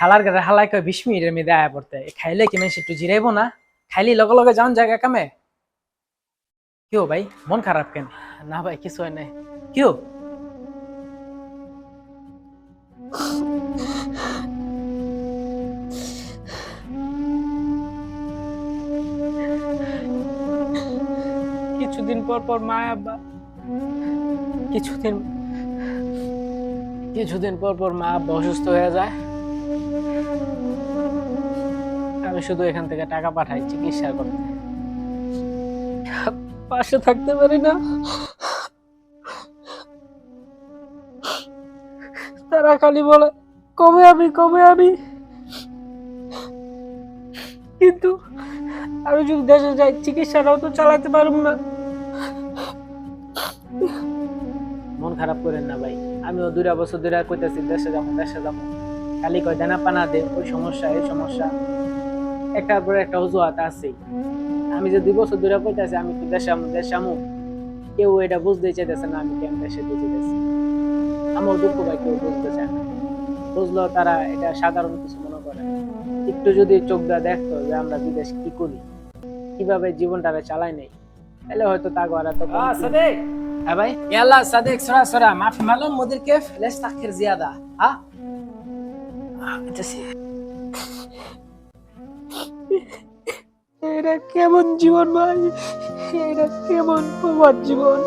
হালার ঘরে হালাই কয় বিশ মিনিটের মধ্যে আয়া পড়তে। খাইলে কি মানুষ একটু জিরাইবো না? খাইলে লগে লগে যান জায়গা কামে? কিও ভাই মন খারাপ কেন? না ভাই কিছু হয় নাই কিও কিছুদিন পর পর মা আব্বা। কিছুদিন কিছুদিন পর পর মা আব্বা অসুস্থ হয়ে যায়। আমি শুধু এখান থেকে টাকা পাঠাই, চিকিৎসা করতে পাশে থাকতে পারি না। তারা খালি বলে, কবে আমি কবে আমি? কিন্তু আমি যদি দেশে যাই, চিকিৎসাটাও তো চালাতে পারব না। মন খারাপ করেন না ভাই। আমিও দুইটা বছর ধরে কইতাছি, দেশে যাব দেশে যাব। খালি কয় দেনা পানা দে ওই সমস্যা এই সমস্যা। একটার পরে একটা অজুহাত আছে আমি যে দুই বছর ধরে কইতেছি আমি কি দেশামু দেশামু কেউ এটা বুঝতে চাইতেছে না আমি কেন দেশে বুঝতেছি আমার দুঃখ ভাই কেউ বুঝতে চায় না। বুঝলো তারা এটা সাধারণ কিছু মনে করে। একটু যদি চোখ দেওয়া দেখতো যে আমরা বিদেশ কি করি কীভাবে জীবনটারে চালাই নেই তাহলে হয়তো তা করা তো হ্যাঁ ভাই? ইয়াল্লাহ সাদেক সরা সরা মাফ মালুম মোদের কেফ লেস জিয়াদা। হ্যাঁ এটা কেমন জীবন ভাই? এটা কেমন তোমার জীবন?